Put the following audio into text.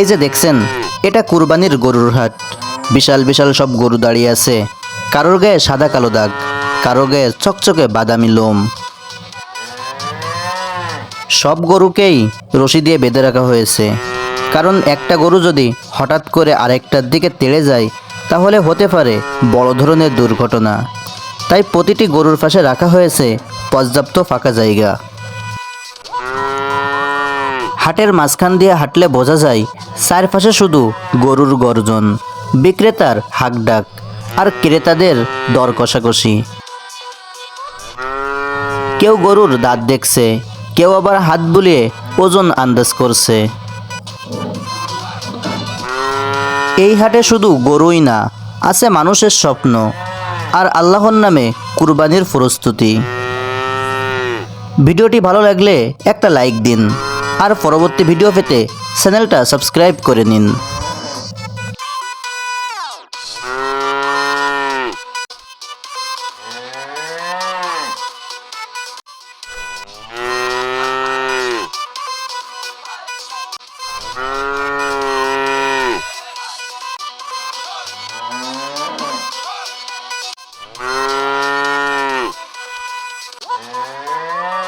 এই যে দেখছেন, এটা কুরবানির গরুর হাট। বিশাল বিশাল সব গরু দাঁড়িয়ে আছে। কারোর গায়ে সাদা কালো দাগ, কারোর গায়ে চকচকে বাদামি লোম। সব গরুকেই রশি দিয়ে বেঁধে রাখা হয়েছে। কারণ একটা গরু যদি হঠাৎ করে আরেকটার দিকে তেড়ে যায়, তাহলে হতে পারে বড় ধরনের দুর্ঘটনা। তাই প্রতিটি গরুর পাশে রাখা হয়েছে পর্যাপ্ত ফাঁকা জায়গা। হাটের মাঝখান দিয়ে হাঁটলে বোঝা যায়, চারপাশে শুধু গরুর গর্জন, বিক্রেতার হাঁকডাক আর ক্রেতাদের দর কষাকষি। কেউ গরুর দাঁত দেখছে, কেউ আবার হাত বুলিয়ে ওজন আন্দাজ করছে। এই হাটে শুধু গরুই না, আছে মানুষের স্বপ্ন আর আল্লাহর নামে কুরবানির প্রস্তুতি। ভিডিওটি ভালো লাগলে একটা লাইক দিন। আর পরবর্তী ভিডিও পেতে চ্যানেলটা সাবস্ক্রাইব করে নিন। mm-hmm.